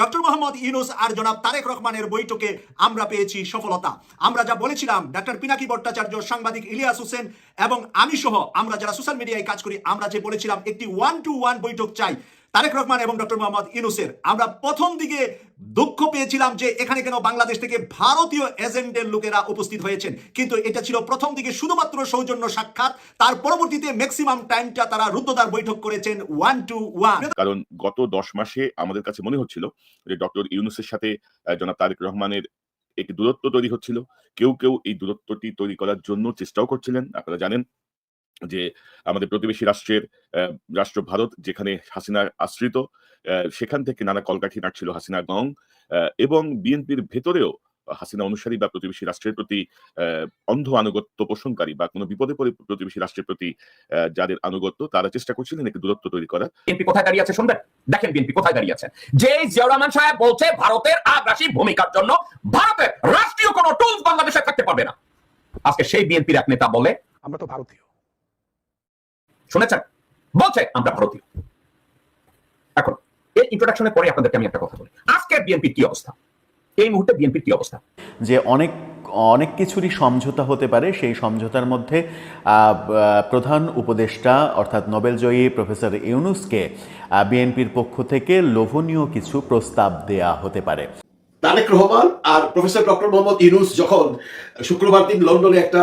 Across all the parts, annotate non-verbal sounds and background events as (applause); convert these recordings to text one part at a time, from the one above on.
Doctor Mohammad Yunus আর জনাব তারেক রহমানের বৈঠকে আমরা পেয়েছি সফলতা। আমরা যা বলেছিলাম, ডাক্তার পিনাকি ভট্টাচার্য, সাংবাদিক ইলিয়াস হোসেন এবং আমি সহ আমরা যারা সোশ্যাল মিডিয়ায় কাজ করি, আমরা যে বলেছিলাম, একটি ওয়ান টু ওয়ান বৈঠক চাই। তারেক রহমান এবং ডক্টর মোহাম্মদ ইউনুসের। আমরা প্রথম দিকে দুঃখ পেয়েছিলাম যে এখানে কেন বাংলাদেশ থেকে ভারতীয় এজেন্টের লোকেরা উপস্থিত হয়েছেন। কিন্তু এটা ছিল প্রথম দিকে শুধুমাত্র সৌজন্য সাক্ষাৎ। তার পরবর্তীতে ম্যাক্সিমাম টাইমটা তারা রুদ্ধদ্বার বৈঠক করেছেন ওয়ান টু ওয়ান কারণ গত দশ মাসে আমাদের কাছে মনে হচ্ছিল যে ডক্টর ইউনুসের সাথে জনাব তারেক রহমানের একটি দূরত্ব তৈরি হচ্ছিল। কেউ কেউ এই দূরত্বটি তৈরি করার জন্য চেষ্টাও করছিলেন। আপনারা জানেন যে আমাদের প্রতিবেশী রাষ্ট্রের রাষ্ট্র ভারত যেখানে হাসিনা আশ্রিত সেখান থেকে নানা কলকাঠি নাটছিল হাসিনা গং এবং বিএনপির ভেতরেও হাসিনা অনুসারী বা প্রতিবেশী রাষ্ট্রের প্রতি অন্ধ আনুগত্য পোষণকারী বা কোনো বিপদে পড়ে প্রতিবেশী রাষ্ট্রের প্রতি যাদের আনুগত্য তারা চেষ্টা করছিলেন একটি দূরত্ব তৈরি করার। বিএনপি কোথায় দাঁড়িয়ে আছে শুনবেন? দেখেন বিএনপি কোথায় দাঁড়িয়ে আছে। যে জিয়াউর রহমান সাহেব বলছে ভারতের আগ্রাসী ভূমিকার জন্য ভারতের রাষ্ট্রীয় কোনো টুলস বাংলাদেশে থাকতে পারবে না। আজকে সেই বিএনপির এক নেতা বলে আমরা তো ভারতীয়। শুনেছেন? বলছে, আমরা ভারতীয়। এখন, এই ইন্ট্রোডাকশনের পরে আপনাদেরকে আমি একটা কথা বলি। আজকের বিএনপির কি অবস্থা? এই মুহূর্তে বিএনপির কি অবস্থা? যে অনেক অনেক কিছুরই সমঝোতা হতে পারে, সেই সমঝোতার মধ্যে প্রধান উপদেষ্টা, অর্থাৎ নোবেলজয়ী প্রফেসর ইউনুসকে বিএনপির পক্ষ থেকে লোভনীয় কিছু প্রস্তাব দেয়া হতে পারে। তারেক রহমান আর প্রফেসর ডক্টর মোহাম্মদ ইউনুস যখন শুক্রবার দিন লন্ডনে একটা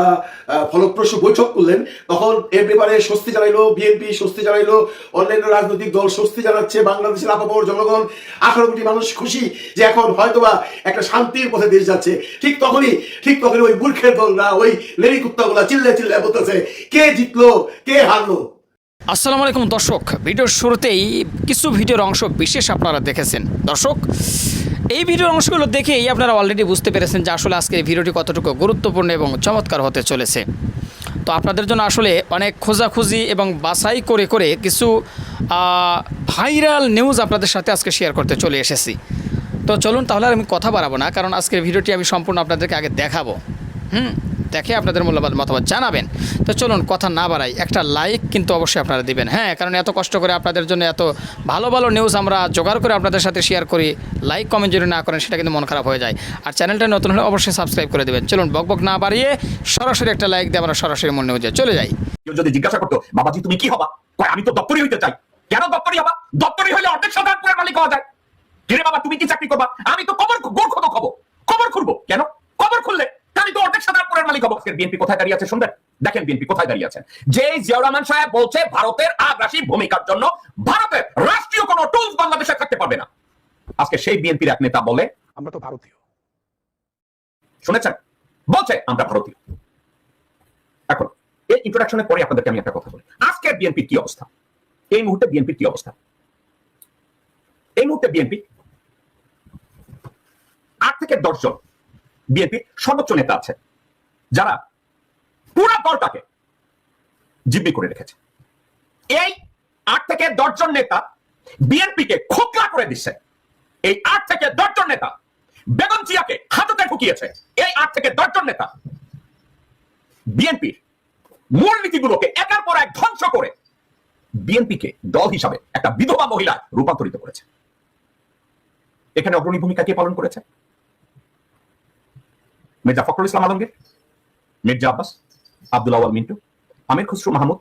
ফলপ্রসূ বৈঠক করলেন, তখন এর ব্যাপারে স্বস্তি জানাইলো বিএনপি, স্বস্তি জানাইলো অন্যান্য রাজনৈতিক দল, স্বস্তি জানাচ্ছে বাংলাদেশের আপামর জনগণ। আঠারো কোটি মানুষ খুশি যে এখন হয়তোবা একটা শান্তির পথে দেশ যাচ্ছে। ঠিক তখনই ঠিক তখনই ওই মূর্খের দলরা, ওই লেরি কুত্তাগুলা চিল্লে চিল্লে বলতেছে, কে জিতলো, কে হারলো? আসসালামু আলাইকুম দর্শক, ভিডিওর শুরুতেই কিছু ভিডিওর অংশ বিশেষ আপনারা দেখেছেন। দর্শক এই ভিডিওর অংশগুলো দেখেই আপনারা অলরেডি বুঝতে পেরেছেন যে আসলে আজকে এই ভিডিওটি কতটুকু গুরুত্বপূর্ণ এবং চমৎকার হতে চলেছে। তো আপনাদের জন্য আসলে অনেক খোঁজাখুঁজি এবং বাছাই করে করে কিছু ভাইরাল নিউজ আপনাদের সাথে আজকে শেয়ার করতে চলে এসেছি। তো চলুন তাহলে আমি কথা বাড়াবো না, কারণ আজকের ভিডিওটি আমি সম্পূর্ণ আপনাদেরকে আগে দেখাবো। হুম? দেখে আপনাদের মূল্যবান মতামত জানাবেন। তো চলুন কথা না বাড়াই, একটা লাইক কিন্তু অবশ্যই আপনারা দিবেন। হ্যাঁ কারণ এত কষ্ট করে আপনাদের জন্য এত ভালো ভালো নিউজ আমরা জোগাড় করে আপনাদের সাথে শেয়ার করি লাইক কমেন্ট যদি না করেন, সেটা কিন্তু মন খারাপ হয়ে যায়। আর চ্যানেলটা নতুন হলে অবশ্যই সাবস্ক্রাইব করে দেবেন। চলুন বক বক না বাড়িয়ে সরাসরি একটা লাইক দিয়ে আমরা সরাসরি মূল নিউজে চলে যাই। যদি জিজ্ঞাসা করতো, বাবাজি, তুমি কি হবা? আমি তো দপ্তরি হইতে চাই। কেন দপ্তরি হবা? দপ্তরি হলে অর্ধেক সাধারণপুরের মালিক হওয়া যায়। কিরে বাবা, তুমি কি চাকরি করবা? আমি তো কবর, গোর খোদো খবো কবর খুলবো। কেন? কবর খুললে। আমি তো অর্ধেক সাধারণপুরের মালিক হব। বিএনপি কোথায় দাঁড়িয়ে আছে? শুনবেন। দেখেন বিএনপি কোথায় দাঁড়িয়ে আছে। যে জিয়াউর রহমান সাহেব বলছে ভারতের আগ্রাসী ভূমিকার জন্য ভারতের রাষ্ট্রীয় কোনো টুলস বাংলাদেশে থাকতে পারবে না। আজকে সেই বিএনপির এক নেতা বলে আমরা তো ভারতীয়। শুনেছেন? বলছে আমরা ভারতীয়। এখন এই ইন্ট্রোডাকশনের পরে আপনাদেরকে আমি একটা কথা বলি। আজকের বিএনপির কি অবস্থা? এই মুহূর্তে বিএনপির কি অবস্থা? এই মুহূর্তে বিএনপি আট থেকে দশ জন বিএনপির সর্বোচ্চ নেতা আছে, যারা পুরো দলটাকে জিম্মি করে রেখেছে। এই আট থেকে দশজন নেতা বিএনপিকে খোকলা করে দিচ্ছে। এই আট থেকে দশ জন নেতা বেগম জিয়াকে হাততে ঢুকিয়েছে এই আট থেকে দশ জন নেতা বিএনপির মূল নীতিগুলোকে একের পর এক ধ্বংস করে বিএনপিকে দল হিসাবে একটা বিধবা মহিলা রূপান্তরিত করেছে। এখানে অগ্রণী ভূমিকা কে পালন করেছে? মির্জা ফখরুল ইসলাম আলমগীর, মির্জা আব্বাস, আব্দুল আওয়াল মিন্টু, আমির খুসরু মাহমুদ,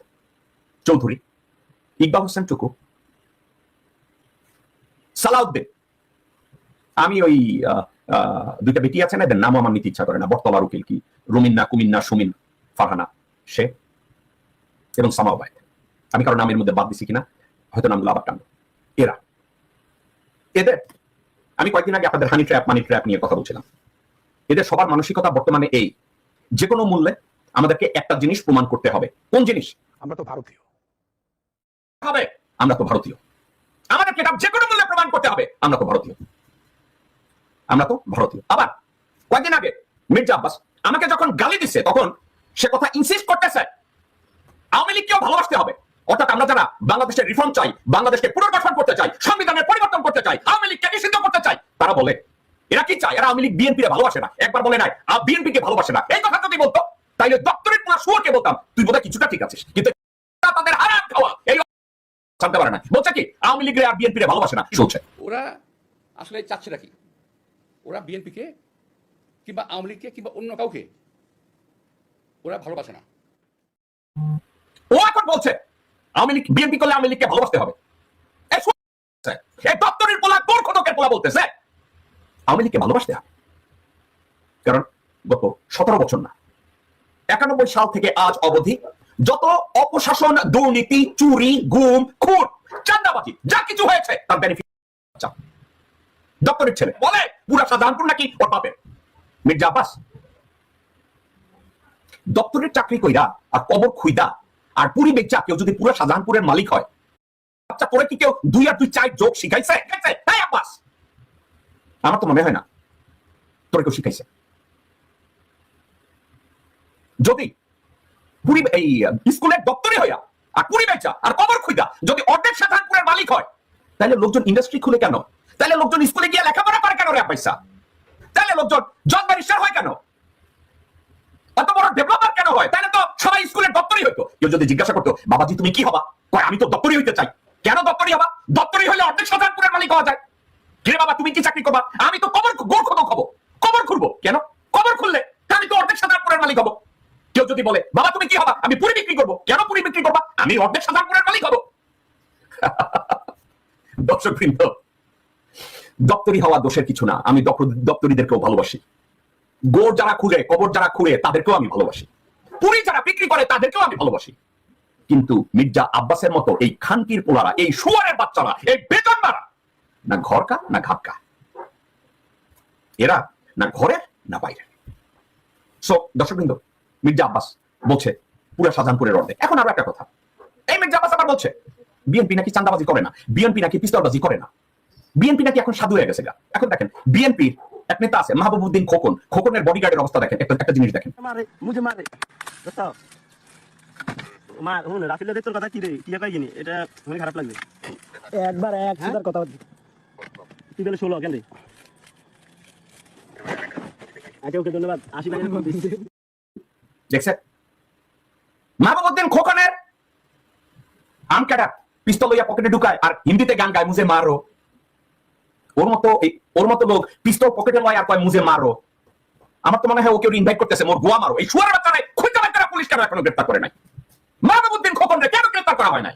চৌধুরী, ইকবাল হোসেন টুকু, সালাউদ্দিন। আমি ওই দুইটা বেটি আছে না, এদের নাম আমার নিতে ইচ্ছা করে না বটতলার উকিল কি, রুমিন্না, কুমিন্না, সুমিন, ফারহানা, সে এবং সামাওবায়দ আমি কারও নামের মধ্যে বাদ দিছি কিনা, হয়তো নামগুলো আবার টানবো। এরা। এদের। আমি কয়েকদিন আগে আপনাদের হানি ট্র্যাপ মানি ট্র্যাপ নিয়ে কথা বলছিলাম। এদের সবার মানসিকতা বর্তমানে এই। যে কোনো মূল্যে আমাদেরকে একটা জিনিস প্রমাণ করতে হবে। কোন জিনিস? আমরা তো ভারতীয়। হবে? আমরা তো ভারতীয়। আমাদেরকে এটা যে কোনো মূল্যে প্রমাণ করতে হবে। আমরা তো ভারতীয়। আমরা তো ভারতীয়। আবার কয়েকদিন আগে মির্জা আব্বাস আমাকে যখন গালি দিচ্ছে তখন সে কথা ইনসিস্ট করতেছে আওয়ামী লীগকেও ভালোবাসতে হবে। অর্থাৎ আমরা যারা বাংলাদেশের রিফর্ম চাই বাংলাদেশকে পুনর্গঠন করতে চাই সংবিধানের পরিবর্তন করতে চাই আওয়ামী লীগকে নিষিদ্ধ করতে চাই তারা বলে এরা কি চায়? এরা আওয়ামী লীগ বিএনপি ভালোবাসে না। একবার বলে নাই বিএনপি কে ভালোবাসে না। এই কথা যদি বলতো তাইলে দপ্তরের পুরো শুয়োরকে বলতাম তুই বোধহয় কিছুটা ঠিক আছিস। কিন্তু তাদের হারাম খাওয়া এই পারে না। বলছে কি আওয়ামী লীগের আর বিএনপি ভালোবাসে না। ওরা আসলে চাচ্ছেটা কি? ওরা বিএনপিকে কিংবা আওয়ামী লীগকে কিংবা অন্য কাউকে ওরা ভালোবাসে না। ও এখন বলছে আওয়ামী লীগ বিএনপি করলে আওয়ামী লীগকে ভালোবাসতে হবে। এই দপ্তরের পোলা তোর খোদকের পোলা বলতেছে? আওয়ামী লীগকে ভালোবাসতে হবে কারণ গত সতেরো বছর না। একানব্বই সাল থেকে আজ অবধি যত অপশাসন, দুর্নীতি, চুরি, গুম, খুন চান্দাবাজি যা কিছু হয়েছে, তার বেনিফিট দপ্তরের ছেলে বলে পুরা সাধারণপুর নাকি ওর বাপের? মির্জা আব্বাস, দপ্তরের চাকরি কইরা আর কবর খুইদা আর পুরি বেচা কেউ যদি পুরো শাহজাহানপুরের মালিক হয় আচ্ছা পরে কি কেউ দুই আর দুই চার যোগ শিখাইছে শিখাইছে? হ্যাঁ আব্বাস। আমার তো মনে হয় না। তোর কেউ শিখাইছে। যদি পুরি এই, স্কুলের দপ্তরে হইয়া আর পুরি বেচা আর কবর খুইদা যদি অর্ধেক শাহজাহানপুরের মালিক হয় তাহলে লোকজন ইন্ডাস্ট্রি খুলে কেন? তাহলে লোকজন স্কুলে গিয়ে লেখাপড়া করে কেন রে পয়সা তাহলে লোকজন জজ ব্যারিস্টার হয় কেন? এত বড় ডেভেলপার কেন হয়? তাহলে তো সবাই স্কুলের দপ্তরই হইতো। কেউ যদি জিজ্ঞাসা করতো, বাবাজি, তুমি কি হবা? আমি তো দপ্তরই হইতে চাই। কেন দপ্তরই হবা? দপ্তরই হলে অর্ধেক সাধারণপুরের মালিক হওয়া যায়। কিরে বাবা, তুমি কি চাকরি করবা? আমি তো কবর কবর খুলবো কেন? কবর খুললে আমি তো অর্ধেক মালিক হব। কেউ যদি বলে, বাবা, তুমি কি হবা? আমি পুরি বিক্রি করব। কেন পুরি বিক্রি করবা? আমি অর্ধেক মালিক হব। (laughs) দর্শক বৃন্দ দপ্তরি হওয়া দোষের কিছু না। আমি দপ্তর- দপ্তরিদেরকেও ভালোবাসি। গোর যারা খুলে, কবর যারা খুলে তাদেরকেও আমি ভালোবাসি। পুরি যারা বিক্রি করে, তাদেরকেও আমি ভালোবাসি। কিন্তু মির্জা আব্বাসের মতো এই খানকির পোলারা, এই শুয়ারের বাচ্চারা, এই বেতন মারা না ঘরকা না ঘাপকা। এরা না ঘরে না বাইরে সো দর্শকবৃন্দ মির্জা আব্বাস বলছে পুরো শাহজাহানপুরের অর্ধেক। এখন আরও একটা কথা। এই মির্জা আব্বাস আবার বলছে বিএনপি নাকি চান্দাবাজি করে না? বিএনপি নাকি পিস্তলবাজি করে না? বিএনপি নাকি এখন সাধু হয়ে গেছে গা। এখন দেখেন বিএনপির এক নেতা আছে মাহবুবুদ্দিন খোকন। খোকনের বডিগার্ডের অবস্থা দেখেন একটা একটা জিনিস দেখেন। হুন রাফিলে তোর কথা কি রে? কি কই কিনি? এটা মনে খারাপ লাগবে। একবার এক সুদার কথা তুই কেন আচ্ছা ওকে, ধন্যবাদ। আশি দেখছেন খোকনের পিস্তল লইয়া পকেটে ঢুকায় আর হিন্দিতে গান গায়, মুঝে মারো। ওর মতো ওর মতো লোক পিস্তল পকেটে লয় আর কয়, মুঝে মারো। আমার তো মনে হয় ওকে ইনভাইট করতেছে, মোর গোয়া মারো। এই শুয়ার বাচ্চারা খুঁজে পুলিশ কেন এখনও গ্রেপ্তার করে নাই? মাহবুবুদ্দিন খোকনরে কেন গ্রেপ্তার করা হয় নাই?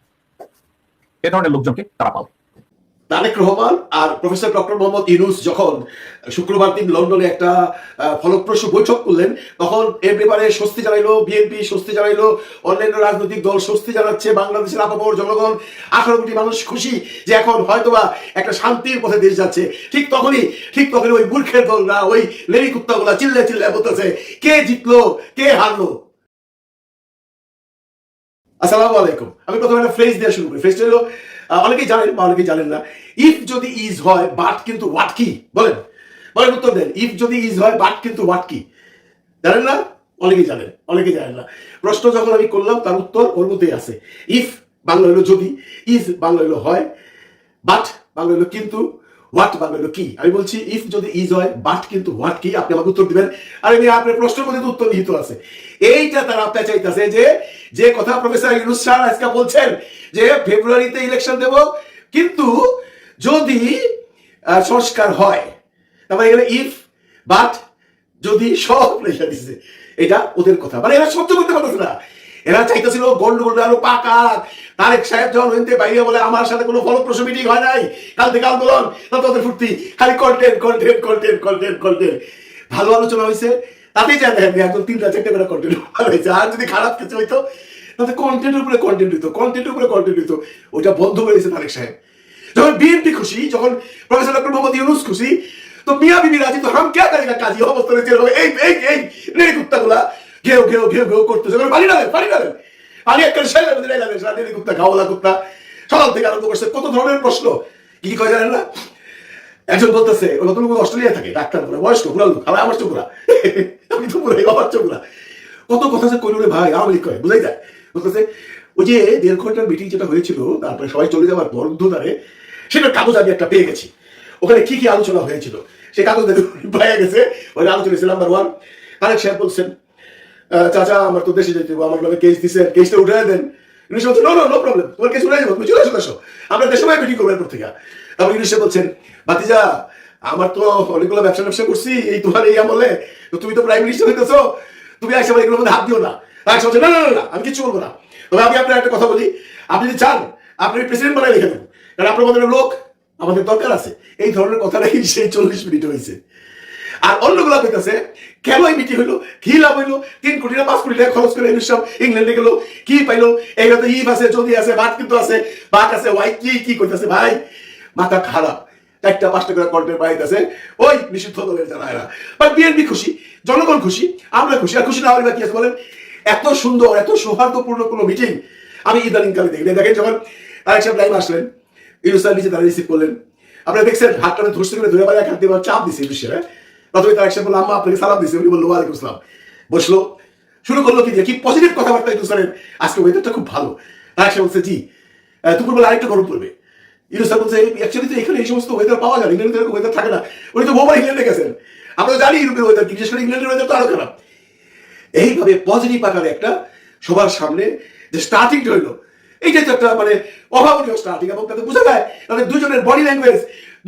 এ ধরনের লোকজনকে তারা পাবে। তারেক রহমান আর প্রফেসর ডক্টর মোহাম্মদ ইউনুস যখন শুক্রবার দিন লন্ডনে একটা ফলপ্রসূ বৈঠক করলেন, তখন এর ব্যাপারে স্বস্তি জানাইলো বিএনপি, স্বস্তি জানাইলো অন্যান্য রাজনৈতিক দল, স্বস্তি জানাচ্ছে বাংলাদেশের আপামর জনগণ। আঠারো কোটি মানুষ খুশি যে এখন হয়তোবা একটা শান্তির পথে দেশ যাচ্ছে। ঠিক তখনই ঠিক তখনই ওই মূর্খের দলরা, ওই লেরি কুত্তাগুলা চিল্লে চিল্লে বলতেছে, কে জিতলো? কে হারলো? আসসালামু আলাইকুম। আমি প্রথমে একটা ফ্রেজ দেওয়া শুরু করি। ফ্রেজটা হলো অনেকেই জানেন বা অনেকে জানেন না। ইফ যদি ইজ হয় বাট কিন্তু ওয়াট কি? বলেন। বলেন উত্তর দেন। ইফ যদি ইজ হয় বাট কিন্তু ওয়াট কি? জানেন না? অনেকেই জানেন। অনেকেই জানেন না। প্রশ্ন যখন আমি করলাম, তার উত্তর ওর মধ্যেই আছে। ইফ বাংলা হলো যদি ইজ বাংলা হলো হয় বাট বাংলা হলো কিন্তু হোয়াট বাংলা কি আমি বলছি ইফ যদি ইজ হয় বাট কিন্তু হোয়াট কি? আপনি আমাকে উত্তর দিবেন। আর আমি আপনার প্রশ্নের মধ্যে উত্তর নিহিত আছে। এইটা তারা পেঁচাইতেছে যে যে কথা প্রফেসর ইউনুস স্যার আজকে বলছেন, যে ফেব্রুয়ারিতে ইলেকশন দেব, কিন্তু যদি সংস্কার হয় তারপরে এখানে ইফ বাট যদি সব লেখা দিছে, এটা ওদের কথা। মানে এরা সহ্য করতে পারতেছে না। এরা চাইতেছিল গন্ডগোল আরও পাকা তারেক সাহেব যখন হইতে বাইরে বলে, আমার সাথে কোনো ফলপ্রসূ মিটিং হয় নাই? কাল থেকে আন্দোলন তোদের ফুর্তি। খালি content content content content content ভালো আলোচনা হয়েছে তাতেই যায় দেখেন একদম তিনটা চারটে করে কন্টেন্ট ভালো হয়েছে আর যদি খারাপ কিছু হইতো তাতে কন্টেন্টের উপরে কন্টেন্ট হইতো কন্টেন্টের উপরে কন্টেন্ট হইতো। ওটা বন্ধ করে দিয়েছে তারেক সাহেব। যখন বিএনপি খুশি, যখন প্রফেসর ডক্টর মোহাম্মদ ইউনুস খুশি, তো মিয়া বিবি রাজি, তো হাম কে করেগা কাজী অবস্থা রয়েছে এই এই এই, নেড়ে কুত্তাগুলা। ঘেউ ঘেউ ঘেউ ঘেউ করতেছে। পানি ডালেন পানি ডালেন পানি একটা শেলের মধ্যে ডালেন নেড়ে কুত্তা গাওয়ালা কুত্তা। সকাল থেকে আরম্ভ করছে, কত ধরনের প্রশ্ন? কি কয় জানেন না? একজন বলতেছে, ও নতুন লোক অস্ট্রেলিয়া থাকে, ডাক্তার বলে, বয়স্ক, বুড়া লোক, আমার আমার চোখরা (laughs) আমি তো বুড়াই আমার চোখরা কত কথা যে কইল ভাই, আওয়ামী লীগ কয়, বুঝাই যায়। বলতেছে, ওই যে দেড় ঘণ্টার মিটিং যেটা হয়েছিল, তারপরে সবাই চলে যাওয়ার পর উদ্ধতারে সেটার কাগজ আমি একটা পেয়ে গেছি। ওখানে কি কি আলোচনা হয়েছিল? সেই কাগজ দেখে পেয়ে গেছে, ওই আলোচনা ছিল নাম্বার ওয়ান সাহেব বলছেন চাচা, আমার তো দেশে যেতে আমার নামে কেস দিছে কেসটা উঠে দেন। ইংলিশ বলছেন নো নো নো প্রবলেম তোমার কেস উঠে যাব তুমি চলে আসো আসো। আমরা দেশে মিটিং করব এরপর থেকে। তারপর ইংলিশে বলছেন, ভাতিজা, আমার তো অনেকগুলো ব্যবসা ব্যবসা করছি, এই তোমার এই আমলে তুমি তো প্রাইম মিনিস্টার হইতেছো, তুমি আসে আমার এগুলোর মধ্যে হাত দিও না। তাই বলছে, না না না না, আমি কিছু বলব না। তবে আমি আপনার একটা কথা বলি, আপনি যদি চান, আপনি প্রেসিডেন্ট বানাই রেখে দেবো। কারণ আপনার মধ্যে লোক আমাদের দরকার আছে। এই ধরনের কথা নাকি সেই চল্লিশ মিনিট হয়েছে আর অন্যগুলো কইতাছে, কেন এই মিটিং হইল? কি লাভ হইল? তিন কোটি না পাঁচ কোটি টাকা খরচ করে সব ইংল্যান্ডে গেলো, কি পাইলো? এইটা তো ইভ আছে, যদি আছে বাট কিন্তু আছে। বাট আছে, ওয়াই, কি কি কইতাছে ভাই? মাথা খারাপ। চারটা, পাঁচটা করে ওই নিষিদ্ধ দলের যারা এরা। বিএনপি খুশি, জনগণ খুশি, আমরা খুশি। আর খুশি না হলে কি আছে বলেন? এত সুন্দর, এত সৌহার্দ্যপূর্ণ কোনো মিটিং। আমি ইদানিং কালে দেখি। দেখেন যখন আরেক সাহেব লাইভ আসলেন ইউনুসার নিচে তারা রিসিভ করলেন। আপনারা দেখছেন, হাতটা ধরতে করে ধরে পারে এক হাত দিয়ে চাপ দিছে তার বলল, আম্মা, আপনাকে সালাম উনি বলল, ওয়ালাইকুম আসসালাম। বসল। শুরু করল কি কি পজিটিভ কথাবার্তা আজকে ওয়েদারটা খুব ভালো। তার বলছে, জি দুপুর বেলা আরেকটা গরম পড়বে। বলছে অ্যাকচুয়ালি তো এখানে এই সমস্ত ওয়েদার পাওয়া যায় ওয়েদার থাকে না। উনি তো বহুবার ইংল্যান্ডে গেছেন। আমরা জানি ইউরোপের ওয়েদার বিশেষ করে ইংল্যান্ডের ওয়েদার তো আরও খারাপ। এইভাবে পজিটিভ আকারে একটা সবার সামনে যে স্টার্টিং হইল, এইটাই তো একটা মানে অভাবনীয় স্টার্টিং এবং তাতে বোঝা যায় তাদের দুজনের বডি ল্যাঙ্গুয়েজ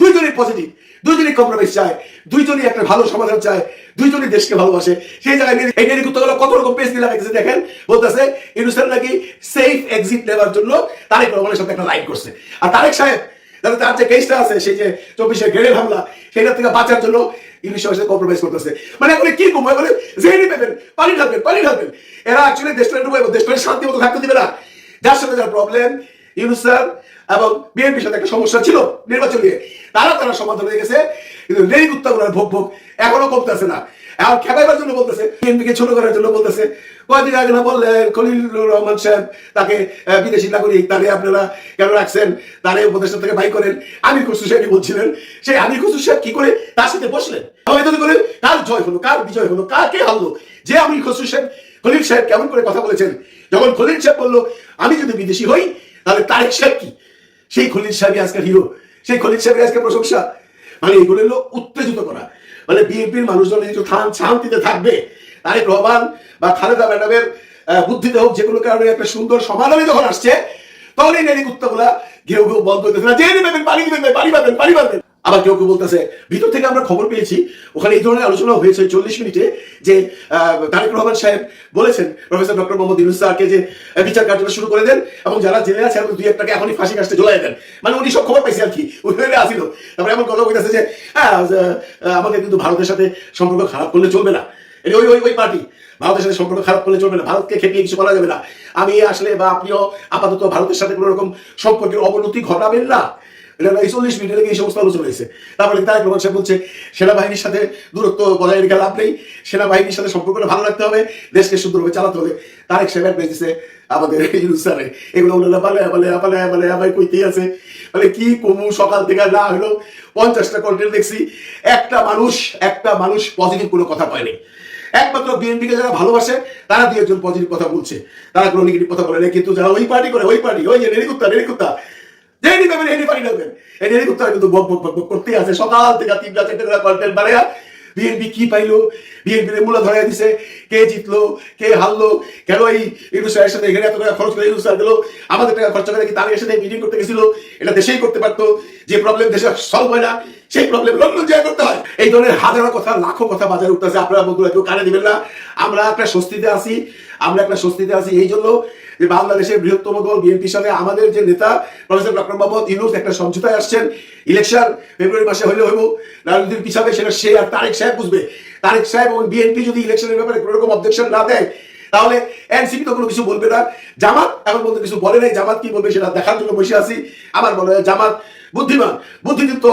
দুইজনই পজিটিভ দুইজনই কম্প্রোমাইজ চায় দুইজনই একটা ভালো সমাধান চায় দুইজনই দেশকে ভালোবাসে সেই জায়গায় কত রকম পেজ দিয়ে দেখেন বলতেছে ইউনুসের নাকি সেফ এক্সিট নেওয়ার জন্য তারেক রহমানের সাথে একটা লাইন করছে আর তারেক সাহেব যাতে তার যে কেসটা আছে সেই যে চব্বিশের গ্রেনেড হামলা সেটা থেকে বাঁচার জন্য ইংলিশ সাথে কম্প্রোমাইজ করতেছে মানে এখন কি কম বলে জেনে পাবেন পানি পানি এরা অ্যাকচুয়ালি দেশটা দেশটা শান্তি মতো থাকতে দিবে না যার সাথে যার প্রবলেম ইউনুস স্যার এবং বিএনপির সাথে একটা সমস্যা ছিল নির্বাচন নিয়ে। তারা তারা সমাধান হয়ে গেছে, কিন্তু রেল উত্তাগুলোর ভোগ ভোগ এখনও কমতেছে না। এখন খেপাইবার জন্য বলতেছে, বিএনপিকে ছোট করার জন্য বলতেছে। কয়েকদিন আগে না বললেন খলিলুর রহমান সাহেব তাকে বিদেশি নাগরিক তাকে আপনারা কেন রাখছেন? তারে উপদেষ্টা থেকে বাই করেন। আমির খসরু সাহেব বলছিলেন, সেই আমির খসরু সাহেব কি করে তার সাথে বসলেন? আবেদন করে কার জয় হলো, কার বিজয় হলো কার কে হারলো? যে আমির খসরু সাহেব, খলিল সাহেব কেমন করে কথা বলেছেন? যখন খলিল সাহেব বলল, আমি যদি বিদেশি হই তাহলে তারেক সাহেব কি? সেই খলিল সাহেবই আজকে হিরো সেই খলিল সাহেবের আজকে প্রশংসা। মানে এগুলো হলো উত্তেজিত করা। মানে বিএনপির মানুষজন একটু শান- শান্তিতে থাকবে, তারেক রহমান বা খালেদা ম্যাডামের বুদ্ধিতে হোক যেগুলো কারণে একটা সুন্দর সমাধানই যখন আসছে তখন এই নেড়ি কুত্তাগুলা ঘেউ ঘেউ বন্ধ হতে না, যে নেবেন পানি দিবেন বাড়ি পাবেন পানি পাবেন আবার কেউ কেউ বলতেছে, ভিতর থেকে আমরা খবর পেয়েছি, ওখানে এই ধরনের আলোচনা হয়েছে চল্লিশ মিনিটে যে তারেক রহমান সাহেব বলেছেন, প্রফেসর ডক্টর মোহাম্মদ ইউনুস স্যারকে যে বিচার কার্যটা শুরু করে দেন এবং যারা জেলে আছে দুই একটাকে এখনই ফাঁসি কাজটা ঝোলাই দেন। মানে উনি সব খবর পাইছে আর কি, উনি আসিল। তারপরে এমন কথা বলতেছে যে হ্যাঁ আমাকে কিন্তু ভারতের সাথে সম্পর্ক খারাপ করলে চলবে না। এটা ওই ওই ওই পার্টি, ভারতের সাথে সম্পর্ক খারাপ করলে চলবে না, ভারতকে খেপিয়ে কিছু করা যাবে না। আমি আসলে বা আপনিও আপাতত ভারতের সাথে কোনো রকম সম্পর্কের অবনতি ঘটাবেন না। এটা চল্লিশ মিনিটের লেগে এই সমস্ত আলোচনা হয়েছে। তারপরে তারেক রহমান সাহেব বলছে, সেনাবাহিনীর সাথে দূরত্ব বজায় রেখে লাভ নেই, সেনাবাহিনীর সাথে সম্পর্কটা ভালো রাখতে হবে, দেশকে সুন্দরভাবে চালাতে হবে। তারেক সাহেব আমাদের এগুলো কইতেই আছে। মানে কি কমু, সকাল থেকে না হলো, পঞ্চাশটা কন্টেন্ট দেখছি, একটা মানুষ একটা মানুষ পজিটিভ কোনো কথা কয়নি একমাত্র বিএনপিকে যারা ভালোবাসে, তারা দিয়ে একজন পজিটিভ কথা বলছে। তারা কোনো নেগেটিভ কথা বলে না কিন্তু যারা ওই পার্টি করে, ওই পার্টি ওই যে নেরিকুত্তা নেরিকুত্তা নেবেন এই নেরিকুত্তা কিন্তু বক বক বক বক করতেই আছে। সকাল থেকে তিনটা চারটে করে কন্টেন্ট বিএনপি কি পাইলো? ধরাই দিছে। কে জিতলো? কে হারলো? কেন এই সাথে এখানে এত টাকা খরচ করে গেলো? আমাদের টাকা করে কি তার মিটিং করতে গেছিল? এটা দেশেই করতে পারতো। যে প্রবলেম দেশে সলভ হয় না, সেই প্রবলেম লন্ডন করতে হয়। এই ধরনের হাজারো কথা, লাখো কথা বাজারে উঠতেছে। আপনারা বন্ধুরা, কেউ কানে দিবেন না। আমরা একটা স্বস্তিতে আছি। আমরা একটা স্বস্তিতে আছি। এই জন্য যে বাংলাদেশের বৃহত্তম দল বিএনপির সাথে আমাদের যে নেতা প্রফেসর ডক্টর মোহাম্মদ ইউনুস একটা সমঝোতায় আসছেন, ইলেকশন ফেব্রুয়ারি মাসে হইলে হইব রাজনীতির পিছাবে সেটা সে আর তারেক সাহেব বুঝবে। তারেক সাহেব এবং বিএনপি যদি ইলেকশনের ব্যাপারে কোনো রকম অবজেকশন না দেয়, তাহলে এনসিপি তো কোনো কিছু বলবে না। জামাত এখন পর্যন্ত কিছু বলে নাই, জামাত কি বলবে সেটা দেখার জন্য বসে আছি। আমার মনে হয় জামাত বুদ্ধিমান বুদ্ধিদীপ্ত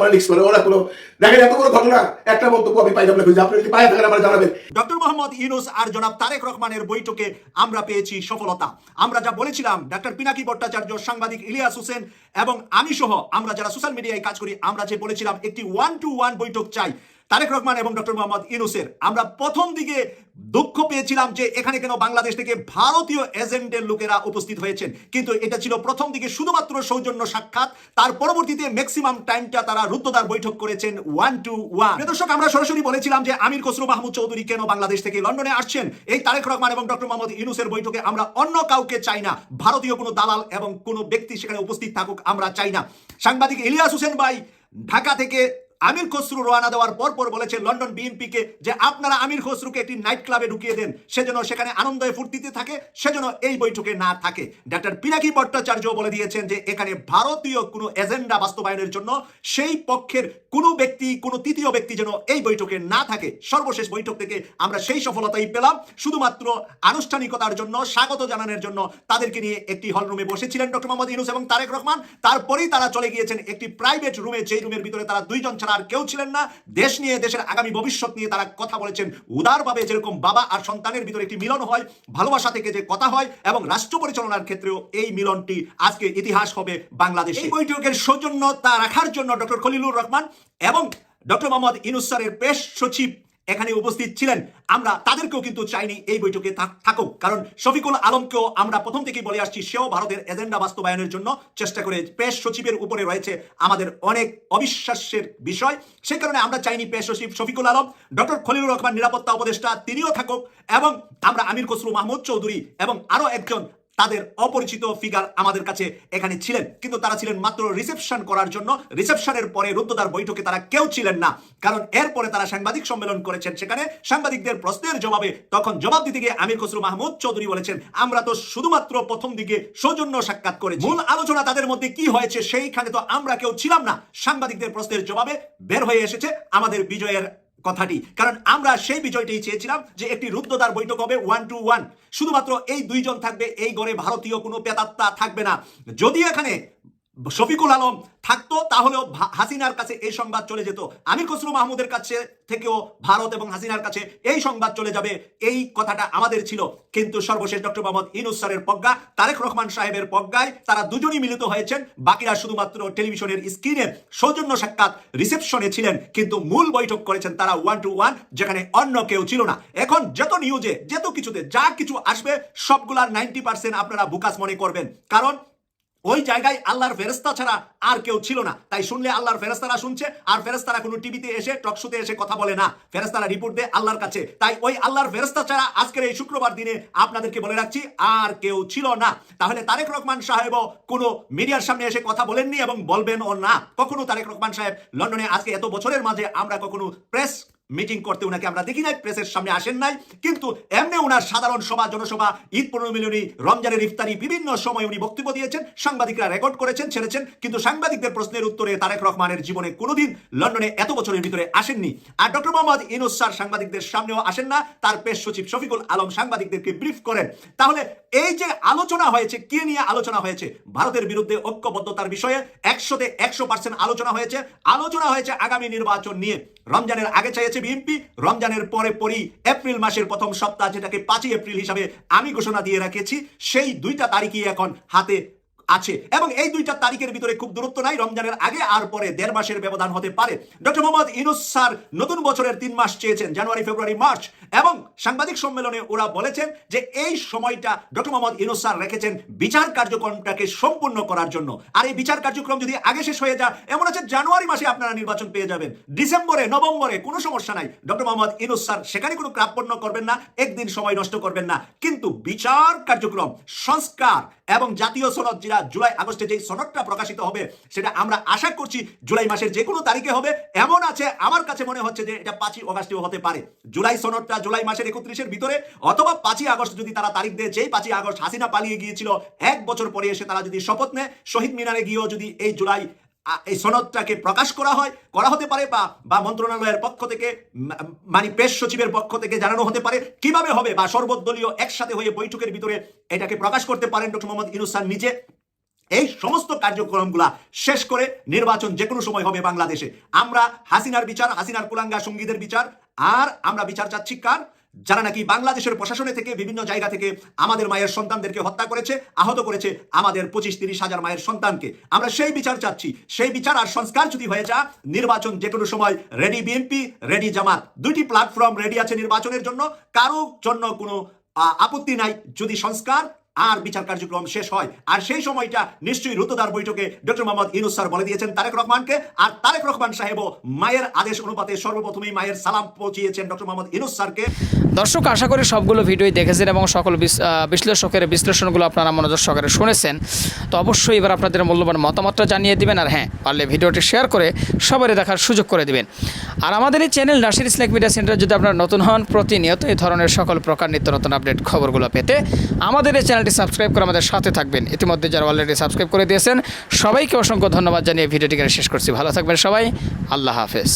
পলিটিক্স করে ওরা কোনো দেখেন, এত বড় ঘটনা, একটা মন্তব্য আমি পাইলাম না খুঁজে আপনি যদি পায়ে থাকেন আমার জানাবেন। ডক্টর মোহাম্মদ ইউনুস আর জনাব তারেক রহমানের বৈঠকে আমরা পেয়েছি সফলতা। আমরা যা বলেছিলাম ডক্টর পিনাকি ভট্টাচার্য, সাংবাদিক ইলিয়াস হোসেন এবং আমি সহ আমরা যারা সোশ্যাল মিডিয়ায় কাজ করি, আমরা যে বলেছিলাম, একটি ওয়ান টু ওয়ান বৈঠক চাই। তারেক রহমান এবং ডক্টর মোহাম্মদ ইউনুসের, আমরা প্রথম দিকে দুঃখ পেয়েছিলাম যে এখানে কেন বাংলাদেশ থেকে ভারতীয় এজেন্টের লোকেরা উপস্থিত হয়েছেন। কিন্তু এটা ছিল প্রথম দিকে শুধুমাত্র সৌজন্য সাক্ষাৎ। তার পরবর্তীতে ম্যাক্সিমাম টাইমটা তারা রুদ্ধদ্বার বৈঠক করেছেন ওয়ান টু ওয়ান দর্শক, আমরা সরাসরি বলেছিলাম যে আমির খসরু মাহমুদ চৌধুরী কেন বাংলাদেশ থেকে লন্ডনে আসছেন? এই তারেক রহমান এবং ডক্টর মোহাম্মদ ইউনুসের বৈঠকে আমরা অন্য কাউকে চাই না। ভারতীয় কোনো দালাল এবং কোনো ব্যক্তি সেখানে উপস্থিত থাকুক আমরা চাই না। সাংবাদিক ইলিয়াস হোসেন ভাই, ঢাকা থেকে আমির খসরু রওনা দেওয়ার পর পর বলেছে লন্ডন বিএনপিকে যে আপনারা আমির খসরুকে একটি নাইট ক্লাবে ঢুকিয়ে দেন সেজন্য সেখানে আনন্দে ফুর্তিতে থাকে সেজন্য এই বৈঠকে না থাকে। ডাক্তার পিনাকি ভট্টাচার্য বলে দিয়েছেন যে এখানে ভারতীয় কোনো এজেন্ডা বাস্তবায়নের জন্য সেই পক্ষের কোনো ব্যক্তি, কোনো তৃতীয় ব্যক্তি যেন এই বৈঠকে না থাকে। সর্বশেষ বৈঠক থেকে আমরা সেই সফলতাই পেলাম। শুধুমাত্র আনুষ্ঠানিকতার জন্য, স্বাগত জানানোর জন্য তাদেরকে নিয়ে একটি হল রুমে বসেছিলেন ডক্টর মোহাম্মদ ইউনুস এবং তারেক রহমান। তারপরেই তারা চলে গিয়েছেন একটি প্রাইভেট রুমে, যেই রুমের ভিতরে তারা দুইজন ছাড়া আর কেউ ছিলেন না। দেশ নিয়ে, দেশের আগামী ভবিষ্যৎ নিয়ে তারা কথা বলেছেন। উদারভাবে যেরকম বাবা আর সন্তানের ভিতরে একটি মিলন হয়, ভালোবাসা থেকে যে কথা হয় এবং রাষ্ট্র পরিচালনার ক্ষেত্রেও এই মিলনটি আজকে ইতিহাস হবে বাংলাদেশ। এই বৈঠকের সৌজন্যতা রাখার জন্য ডক্টর খলিলুর রহমান এবং ডক্টর মোহাম্মদ ইনুস স্যারের পেশ সচিব এখানে উপস্থিত ছিলেন। আমরা তাদেরকেও কিন্তু চাইনি এই বৈঠকে থাকুক। কারণ শফিকুল আলমকেও আমরা প্রথম থেকেই বলে আসছি, সেও ভারতের এজেন্ডা বাস্তবায়নের জন্য চেষ্টা করে পেশ সচিবের উপরে রয়েছে আমাদের অনেক অবিশ্বাসের বিষয়। সেই কারণে আমরা চাইনি পেশ সচিব শফিকুল আলম। ডক্টর খলিলুর রহমান নিরাপত্তা উপদেষ্টা তিনিও থাকুক এবং আমরা আমির খসরু মাহমুদ চৌধুরী এবং আরও একজন তাদের অপরিচিত ফিগার আমাদের কাছে এখানে ছিলেন। কিন্তু তারা ছিলেন মাত্র রিসেপশন করার জন্য। রিসেপশনের পরে রুদ্ধদ্বার বৈঠকে তারা কেউ ছিলেন না। কারণ এরপরে তারা সাংবাদিক সম্মেলন করেছেন। সেখানে সাংবাদিকদের প্রশ্নের জবাবে তখন জবাব দিতে গিয়ে আমির খসরু মাহমুদ চৌধুরী বলেছেন, আমরা তো শুধুমাত্র প্রথম দিকে সৌজন্য সাক্ষাৎ করে মূল আলোচনা তাদের মধ্যে কি হয়েছে সেইখানে তো আমরা কেউ ছিলাম না। সাংবাদিকদের প্রশ্নের জবাবে বের হয়ে এসেছে আমাদের বিজয়ের কথাটি। কারণ আমরা সেই বিজয়টি চেয়েছিলাম যে একটি রুদ্ধদ্বার বৈঠক হবে ওয়ান টু ওয়ান শুধুমাত্র এই দুইজন থাকবে, এই গড়ে ভারতীয় কোনো পেতাত্তা থাকবে না। যদি এখানে শফিকুল আলম থাকতো, তাহলেও হাসিনার কাছে এই সংবাদ চলে যেত। আমির খসরু মাহমুদের কাছে থেকেও ভারত এবং হাসিনার কাছে এই সংবাদ চলে যাবে, এই কথাটা আমাদের ছিল। কিন্তু সর্বশেষ ডক্টর মোহাম্মদ ইনুস স্যারের প্রজ্ঞা তারেক রহমান সাহেবের প্রজ্ঞায় তারা দুজনই মিলিত হয়েছেন। বাকিরা শুধুমাত্র টেলিভিশনের স্ক্রিনে সৌজন্য সাক্ষাৎ রিসেপশনে ছিলেন, কিন্তু মূল বৈঠক করেছেন তারা ওয়ান টু ওয়ান যেখানে অন্য কেউ ছিল না। এখন যত নিউজে যত কিছুতে, যা কিছু আসবে, সবগুলার নাইনটি পার্সেন্ট আপনারা বুকাস মনে করবেন। কারণ ওই জায়গায় আল্লাহর ফেরেস্তা ছাড়া আর কেউ ছিল না। তাই শুনলে আল্লাহর ফেরেস্তারা শুনছে, আর ফেরেস্তারা কোনো টিভিতে এসে টকশোতে এসে কথা বলে না। ফেরেস্তারা রিপোর্ট দেয় আল্লাহর কাছে। তাই ওই আল্লাহর ফেরেস্তা ছাড়া আজকের এই শুক্রবার দিনে আপনাদেরকে বলে রাখছি, আর কেউ ছিল না। তাহলে তারেক রহমান সাহেবও কোনো মিডিয়ার সামনে এসে কথা বলেননি এবং বলবেনও না। কখনো তারেক রহমান সাহেব লন্ডনে আজকে এত বছরের মাঝে আমরা কখনো প্রেস মিটিং করতে ওনাকে আমরা দেখি নাই প্রেসের সামনে আসেন নাই, কিন্তু এমনি ওনার সাধারণ সভা, জনসভা, ঈদ পুনর্মিলনী রমজানের ইফতারি বিভিন্ন সময় উনি বক্তব্য দিয়েছেন, সাংবাদিকরা রেকর্ড করেছেন, ছেড়েছেন, কিন্তু সাংবাদিকদের প্রশ্নের উত্তরে তারেক রহমানের জীবনে কোনোদিন লন্ডনে এত বছরের ভিতরে আসেননি। আর ডক্টর মোহাম্মদ ইনুস স্যার সাংবাদিকদের সামনেও আসেন না, তার পেশ সচিব শফিকুল আলম সাংবাদিকদেরকে ব্রিফ করেন। তাহলে এই যে আলোচনা হয়েছে, কে নিয়ে আলোচনা হয়েছে? ভারতের বিরুদ্ধে ঐক্যবদ্ধতার বিষয়ে একশোতে একশো পার্সেন্ট আলোচনা হয়েছে। আলোচনা হয়েছে আগামী নির্বাচন নিয়ে। রমজানের আগে চাইছে বিএনপি, রমজানের পরে পরই এপ্রিল মাসের প্রথম সপ্তাহ যেটাকে পাঁচই এপ্রিল হিসাবে আমি ঘোষণা দিয়ে রাখেছি, সেই দুইটা তারিখই এখন হাতে আছে। এবং এই দুইটা তারিখের ভিতরে খুব দূরত্ব নাই, রমজানের আগে আর পরে দেড় মাসের ব্যবধান হতে পারে। ডক্টর মোহাম্মদ ইনুস স্যার নতুন বছরের তিন মাস চেয়েছেন, জানুয়ারি, ফেব্রুয়ারি, মার্চ। এবং সাংবাদিক সম্মেলনে ওরা বলেছেন যে এই সময়টা ডক্টর মোহাম্মদ ইনুস স্যার রেখেছেন বিচার কার্যক্রমটাকে সম্পূর্ণ করার জন্য। আর এই বিচার কার্যক্রম যদি আগে শেষ হয়ে যায়, এমন আছে জানুয়ারি মাসে আপনারা নির্বাচন পেয়ে যাবেন। ডিসেম্বরে, নভেম্বরে কোনো সমস্যা নাই। ডক্টর মোহাম্মদ ইনুস স্যার সেখানে কোনো কার্পণ্য করবেন না, একদিন সময় নষ্ট করবেন না। কিন্তু বিচার কার্যক্রম, সংস্কার এবং জাতীয় সনদ যেটা জুলাই আগস্টে যে সনদটা প্রকাশিত হবে, সেটা আমরা আশা করছি জুলাই মাসের যে কোনো তারিখে হবে। এমন আছে, আমার কাছে মনে হচ্ছে যে এটা পাঁচই অগাস্টেও হতে পারে। জুলাই সনদটা জুলাই মাসের একত্রিশের ভিতরে, অথবা পাঁচই আগস্ট যদি তারা তারিখ দেয়, যেই পাঁচই আগস্ট হাসিনা পালিয়ে গিয়েছিল, এক বছর পরে এসে তারা যদি শপথ নেয়, শহীদ মিনারে গিয়েও যদি এই জুলাই এই সনদটাকে প্রকাশ করা হয়, করা হতে পারে বা বা মন্ত্রণালয়ের পক্ষ থেকে মানে পেশ সচিবের পক্ষ থেকে জানানো হতে পারে, কীভাবে হবে বা সর্বদলীয় একসাথে হয়ে বৈঠকের ভিতরে এটাকে প্রকাশ করতে পারেন ডক্টর মোহাম্মদ ইনুসান নিজে। এই সমস্ত কার্যক্রমগুলা শেষ করে নির্বাচন যে কোনো সময় হবে বাংলাদেশে। আমরা হাসিনার বিচার, হাসিনার কুলাঙ্গা সঙ্গীদের বিচার আর আমরা বিচার চাচ্ছি কার? যারা নাকি বাংলাদেশের প্রশাসনে থেকে বিভিন্ন জায়গা থেকে আমাদের মায়ের সন্তানদেরকে হত্যা করেছে, আহত করেছে আমাদের পঁচিশ তিরিশ হাজার মায়ের সন্তানকে। আমরা সেই বিচার চাচ্ছি। সেই বিচার আর সংস্কার যদি হয়ে যা নির্বাচন যে কোনো সময় রেডি বিএনপি রেডি জামাত। দুইটি প্ল্যাটফর্ম রেডি আছে নির্বাচনের জন্য। কারও জন্য কোনো আপত্তি নাই। যদি সংস্কার আর বিচার কার্যক্রম শেষ হয়। আর সেই সময়টা নিশ্চয়ই রুতদার বৈঠকে ডক্টর মোহাম্মদ ইনুস স্যার বলে দিয়েছেন তারেক রহমানকে। আর তারেক রহমান সাহেবও মায়ের আদেশ অনুপাতে সর্বপ্রথমেই মায়ের সালাম পৌঁছিয়েছেন ডক্টর মোহাম্মদ ইনুস স্যারকে। দর্শক, আশা করি সবগুলো ভিডিওই দেখেছেন এবং সকল বিশ্লেষকের বিশ্লেষণগুলো আপনারা মনোযোগ সহকারে শুনেছেন। তো অবশ্যই এবার আপনাদের মূল্যবান মতামতটা জানিয়ে দিবেন আর হ্যাঁ পারলে ভিডিওটি শেয়ার করে সবারই দেখার সুযোগ করে দিবেন। আর আমাদের এই channel Nasir Islak media centre যদি আপনারা নতুন হন, প্রতিনিয়ত এই ধরনের সকল প্রকার নিত্য নতুন আপডেট খবরগুলো পেতে আমাদের এই চ্যানেলটি সাবস্ক্রাইব করে আমাদের সাথে থাকবেন। ইতিমধ্যে যারা অলরেডি সাবস্ক্রাইব করে দিয়েছেন, সবাইকে অসংখ্য ধন্যবাদ জানিয়ে ভিডিওটি শেষ করছি। ভালো থাকবেন সবাই। আল্লাহ হাফেজ।